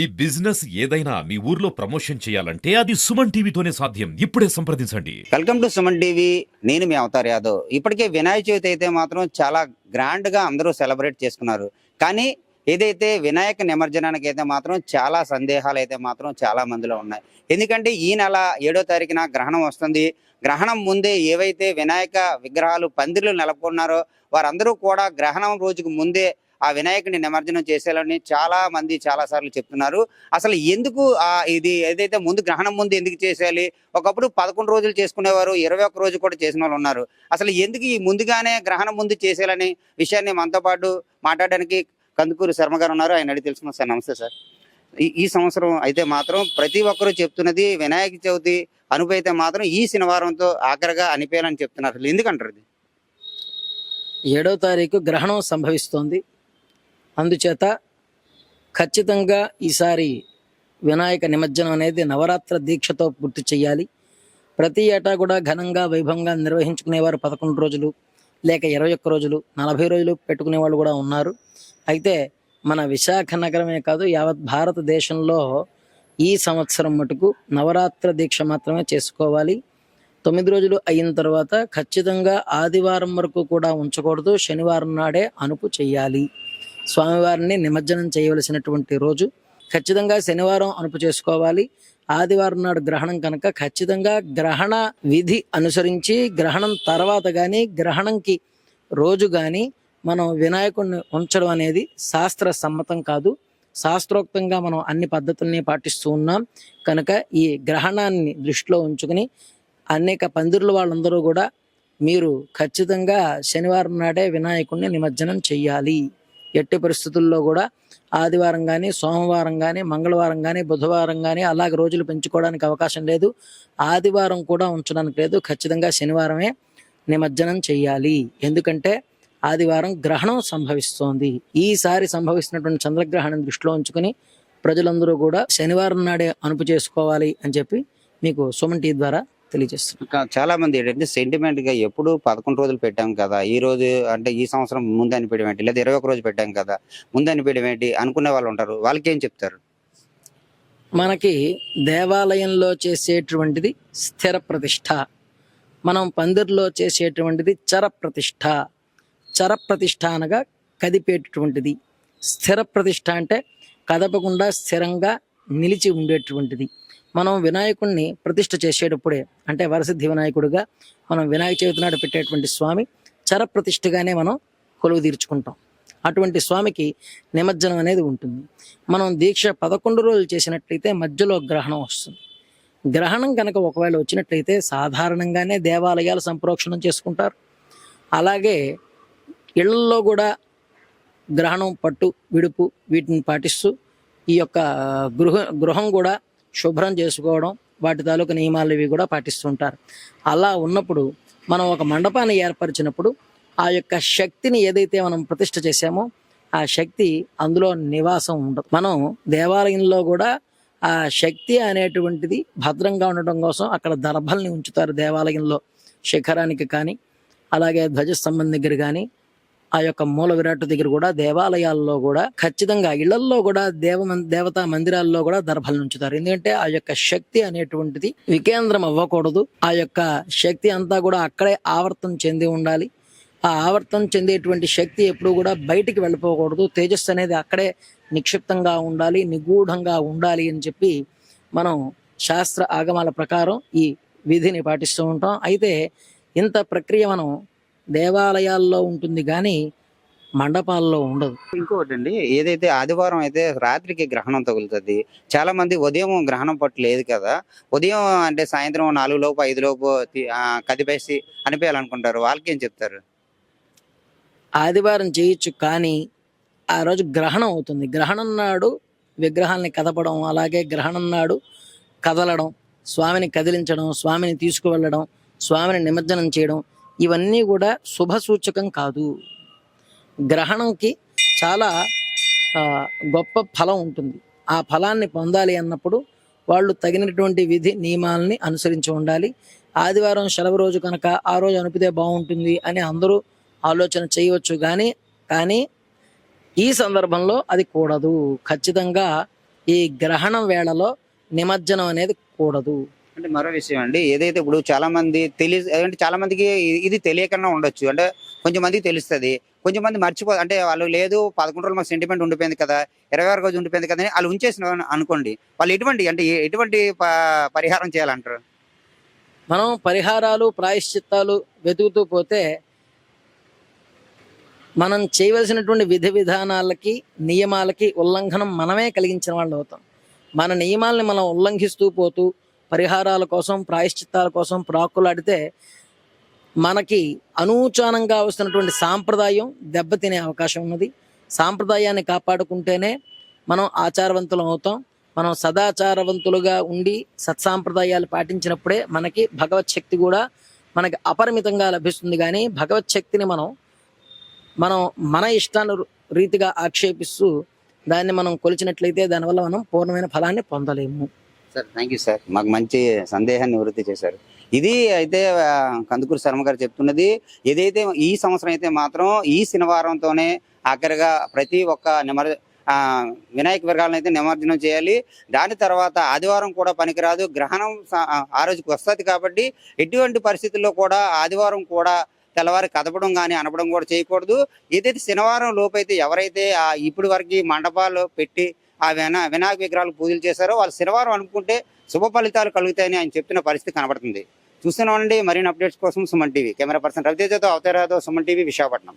ఈ బిజినెస్ ఏదైనా మీ ఊర్లో ప్రమోషన్ చేయాలంటే అది సుమన్ టీవీతోనే సాధ్యం. ఇప్పుడే సంప్రదించండి. Welcome to Suman TV. నేను మీ అవతార్ యాదవ్. ఇప్పటికే వినాయక చవితి అయితే మాత్రం చాలా గ్రాండ్గా అందరూ సెలబ్రేట్ చేసుకున్నారు. కానీ ఏదైతే వినాయక నిమజ్జనానికి అయితే మాత్రం చాలా సందేహాలు అయితే మాత్రం చాలా మందిలో ఉన్నాయి. ఎందుకంటే ఈ నెల ఏడో తారీఖున గ్రహణం వస్తుంది. గ్రహణం ముందే ఏవైతే వినాయక విగ్రహాలు పందిర్లు నెలకొన్నారో వారందరూ కూడా గ్రహణం రోజుకు ముందే ఆ వినాయకుడిని నిమజ్జనం చేసేయాలని చాలా మంది చాలా సార్లు చెప్తున్నారు. అసలు ఎందుకు ఇది ఏదైతే ముందు గ్రహణం ముందు ఎందుకు చేసేయాలి? ఒకప్పుడు పదకొండు రోజులు చేసుకునేవారు ఇరవై ఒక్క రోజు కూడా చేసిన వాళ్ళు ఉన్నారు. అసలు ఎందుకు ఈ ముందుగానే గ్రహణం ముందు చేసేయాలని విషయాన్ని మనతో పాటు మాట్లాడడానికి కందుకూరు శర్మ గారు ఉన్నారు. ఆయన అడిగి తెలుసుకున్నాం సార్. నమస్తే సార్. ఈ ఈ సంవత్సరం అయితే మాత్రం ప్రతి ఒక్కరూ చెప్తున్నది వినాయక చవితి అనుపు అయితే మాత్రం ఈ శనివారంతో ఆఖరిగా అనిపేయాలని చెప్తున్నారు. అసలు ఎందుకంటారు ఇది? ఏడో తారీఖు గ్రహణం సంభవిస్తోంది. అందుచేత ఖచ్చితంగా ఈసారి వినాయక నిమజ్జనం అనేది నవరాత్ర దీక్షతో పూర్తి చేయాలి. ప్రతి ఏటా కూడా ఘనంగా వైభవంగా నిర్వహించుకునేవారు పదకొండు రోజులు లేక ఇరవై ఒక్క రోజులు నలభై రోజులు పెట్టుకునే వాళ్ళు కూడా ఉన్నారు. అయితే మన విశాఖ నగరమే కాదు యావత్ భారతదేశంలో ఈ సంవత్సరం మటుకు నవరాత్ర దీక్ష మాత్రమే చేసుకోవాలి. తొమ్మిది రోజులు అయిన తర్వాత ఖచ్చితంగా ఆదివారం వరకు కూడా ఉంచకూడదు. శనివారం నాడే అనుపు చేయాలి. స్వామివారిని నిమజ్జనం చేయవలసినటువంటి రోజు ఖచ్చితంగా శనివారం అనుపు చేసుకోవాలి. ఆదివారం నాడు గ్రహణం కనుక ఖచ్చితంగా గ్రహణ విధి అనుసరించి గ్రహణం తర్వాత కానీ గ్రహణంకి రోజు కానీ మనం వినాయకుడిని ఉంచడం అనేది శాస్త్ర సమ్మతం కాదు. శాస్త్రోక్తంగా మనం అన్ని పద్ధతుల్ని పాటిస్తూ ఉన్నాం. కనుక ఈ గ్రహణాన్ని దృష్టిలో ఉంచుకుని అనేక పందిరులు వాళ్ళందరూ కూడా మీరు ఖచ్చితంగా శనివారం నాడే వినాయకుడిని నిమజ్జనం చెయ్యాలి. ఎట్టి పరిస్థితుల్లో కూడా ఆదివారం కానీ సోమవారం కానీ మంగళవారం కానీ బుధవారం కానీ అలాగే రోజులు పెంచుకోవడానికి అవకాశం లేదు. ఆదివారం కూడా ఉంచడానికి లేదు. ఖచ్చితంగా శనివారమే నిమజ్జనం చేయాలి ఎందుకంటే ఆదివారం గ్రహణం సంభవిస్తోంది. ఈసారి సంభవిస్తున్నటువంటి చంద్రగ్రహణం దృష్టిలో ఉంచుకుని ప్రజలందరూ కూడా శనివారం నాడే అనుపు చేసుకోవాలి అని చెప్పి మీకు సుమన్ టీ ద్వారా తెలియజేస్తున్నాను చాలా మంది ఏంటంటే సెంటిమెంట్గా ఎప్పుడు పదకొండు రోజులు పెట్టాం కదా ఈ రోజు అంటే ఈ సంవత్సరం ముందు అనిపించడం ఏంటి? లేదా ఇరవై ఒక రోజు పెట్టాం కదా ముందు అనిపించడం ఏంటి? అనుకునే వాళ్ళు ఉంటారు. వాళ్ళకి ఏం చెప్తారు? మనకి దేవాలయంలో చేసేటువంటిది స్థిర ప్రతిష్ట. మనం పందిర్లో చేసేటువంటిది చర ప్రతిష్ట. చర ప్రతిష్ట అనగా కదిపేటటువంటిది. స్థిర ప్రతిష్ట అంటే కదపకుండా స్థిరంగా నిలిచి ఉండేటువంటిది. మనం వినాయకుడిని ప్రతిష్ట చేసేటప్పుడే అంటే వరసిద్ధి వినాయకుడిగా మనం వినాయక చవితి నాడు పెట్టేటువంటి స్వామి చరప్రతిష్ఠగానే మనం కొలువు తీర్చుకుంటాం. అటువంటి స్వామికి నిమజ్జనం అనేది ఉంటుంది. మనం దీక్ష పదకొండు రోజులు చేసినట్లయితే మధ్యలో గ్రహణం వస్తుంది. గ్రహణం కనుక ఒకవేళ వచ్చినట్లయితే సాధారణంగానే దేవాలయాలు సంప్రోక్షణం చేసుకుంటారు. అలాగే ఇళ్ళలో కూడా గ్రహణం పట్టు విడుపు వీటిని పాటిస్తూ ఈ యొక్క గృహ గృహం కూడా శుభ్రం చేసుకోవడం వాటి తాలూకు నియమాలు ఇవి కూడా పాటిస్తుంటారు. అలా ఉన్నప్పుడు మనం ఒక మండపాన్ని ఏర్పరిచినప్పుడు ఆ యొక్క శక్తిని ఏదైతే మనం ప్రతిష్ట చేశామో ఆ శక్తి అందులో నివాసం ఉండదు. మనం దేవాలయంలో కూడా ఆ శక్తి అనేటువంటిది భద్రంగా ఉండటం కోసం అక్కడ దర్భల్ని ఉంచుతారు దేవాలయంలో. శిఖరానికి కానీ అలాగే ధ్వజస్తంభం దగ్గర కానీ ఆ యొక్క మూల విరాట్ దగ్గర కూడా దేవాలయాల్లో కూడా ఖచ్చితంగా ఇళ్ళల్లో కూడా దేవ దేవతా మందిరాల్లో కూడా దర్భలు ఉంచుతారు ఎందుకంటే ఆ యొక్క శక్తి అనేటువంటిది వికేంద్రం అవ్వకూడదు. ఆ యొక్క శక్తి అంతా కూడా అక్కడే ఆవర్తం చెంది ఉండాలి. ఆ ఆవర్తం చెందేటువంటి శక్తి ఎప్పుడు కూడా బయటికి వెళ్ళిపోకూడదు. తేజస్సు అనేది అక్కడే నిక్షిప్తంగా ఉండాలి నిగూఢంగా ఉండాలి అని చెప్పి మనం శాస్త్ర ఆగమాల ప్రకారం ఈ విధిని పాటిస్తూ ఉంటాం. అయితే ఇంత ప్రక్రియ మనం దేవాలయాల్లో ఉంటుంది కానీ మండపాల్లో ఉండదు. ఇంకోటి అండి ఏదైతే ఆదివారం అయితే రాత్రికి గ్రహణం తగులుతుంది చాలా మంది ఉదయం గ్రహణం పట్టు లేదు కదా ఉదయం అంటే సాయంత్రం నాలుగు లోపు ఐదు లోపు కదిపేసి అనిపేయాలనుకుంటారు వాళ్ళకి ఏం చెప్తారు? ఆదివారం చేయొచ్చు కానీ ఆ రోజు గ్రహణం అవుతుంది. గ్రహణం నాడు విగ్రహాల్ని కదపడం అలాగే గ్రహణం నాడు కదలడం స్వామిని కదిలించడం స్వామిని తీసుకువెళ్ళడం స్వామిని నిమజ్జనం చేయడం ఇవన్నీ కూడా శుభ సూచకం కాదు. గ్రహణంకి చాలా గొప్ప ఫలం ఉంటుంది. ఆ ఫలాన్ని పొందాలి అన్నప్పుడు వాళ్ళు తగినటువంటి విధి నియమాలని అనుసరించి ఉండాలి. ఆదివారం సెలవు రోజు కనుక ఆ రోజు అనిపితే బాగుంటుంది అని అందరూ ఆలోచన చేయవచ్చు కానీ కానీ ఈ సందర్భంలో అది కూడదు. ఖచ్చితంగా ఈ గ్రహణం వేళలో నిమజ్జనం అనేది కూడదు. అంటే మరో విషయం అండి. ఏదైతే ఇప్పుడు చాలా మంది తెలి అంటే చాలా మందికి ఇది తెలియకుండా ఉండొచ్చు. అంటే కొంచెం మందికి తెలుస్తుంది. కొంచెం మంది మర్చిపో అంటే వాళ్ళు లేదు పదకొండు రోజులు మాకు సెంటిమెంట్ ఉండిపోయింది కదా ఇరవై ఆరు రోజు ఉండిపోయింది కదా అని వాళ్ళు ఉంచేసిన అనుకోండి. వాళ్ళు ఎటువంటి అంటే ఎటువంటి ప- పరిహారం చేయాలంటారు? మనం పరిహారాలు ప్రాయశ్చిత్తాలు వెతుకుతూ పోతే మనం చేయవలసినటువంటి విధి విధానాలకి నియమాలకి ఉల్లంఘనం మనమే కలిగించిన వాళ్ళు అవుతాం. మన నియమాల్ని మనం ఉల్లంఘిస్తూ పోతూ పరిహారాల కోసం ప్రాయశ్చిత్తాల కోసం ప్రాకులాడితే మనకి అనూచానంగా వస్తున్నటువంటి సాంప్రదాయం దెబ్బతినే అవకాశం ఉన్నది. సాంప్రదాయాన్ని కాపాడుకుంటేనే మనం ఆచారవంతులం అవుతాం. మనం సదాచారవంతులుగా ఉండి సత్సాంప్రదాయాలు పాటించినప్పుడే మనకి భగవత్ శక్తి కూడా మనకి అపరిమితంగా లభిస్తుంది. కానీ భగవత్ శక్తిని మనం మనం మన ఇష్టాను రీతిగా ఆక్షేపిస్తూ దాన్ని మనం కొలిచినట్లయితే దానివల్ల మనం పూర్ణమైన ఫలాన్ని పొందలేము. Sir thank you sir. మాకు మంచి సందేహాన్ని నివృత్తి చేశారు. ఇది అయితే కందుకూరు శర్మ గారు చెప్తున్నది ఏదైతే ఈ సంవత్సరం అయితే మాత్రం ఈ శనివారంతోనే ఆఖరిగా ప్రతి ఒక్క నిమర్ వినాయక విగ్రహాలను అయితే నిమజ్జనం చేయాలి. దాని తర్వాత ఆదివారం కూడా పనికిరాదు. గ్రహణం ఆ రోజుకి వస్తుంది కాబట్టి ఎటువంటి పరిస్థితుల్లో కూడా ఆదివారం కూడా తెల్లవారి కదపడం కానీ అనపడం కూడా చేయకూడదు. ఏదైతే శనివారం లోపైతే ఎవరైతే ఇప్పుడు ఇప్పటి వరకు మండపాలు పెట్టి ఆ వినా వినాయక విగ్రహాలు పూజలు చేశారో వాళ్ళు శనివారం అనుకుంటే శుభ ఫలితాలు కలుగుతాయని ఆయన చెప్తున్న పరిస్థితి కనబడుతుంది. చూస్తున్నామండి మరిన్ని అప్డేట్స్ కోసం సుమన్ టీవీ. కెమెరా పర్సన్ రవితేజతో అవతారాతో సుమన్ టీవీ విశాఖపట్నం.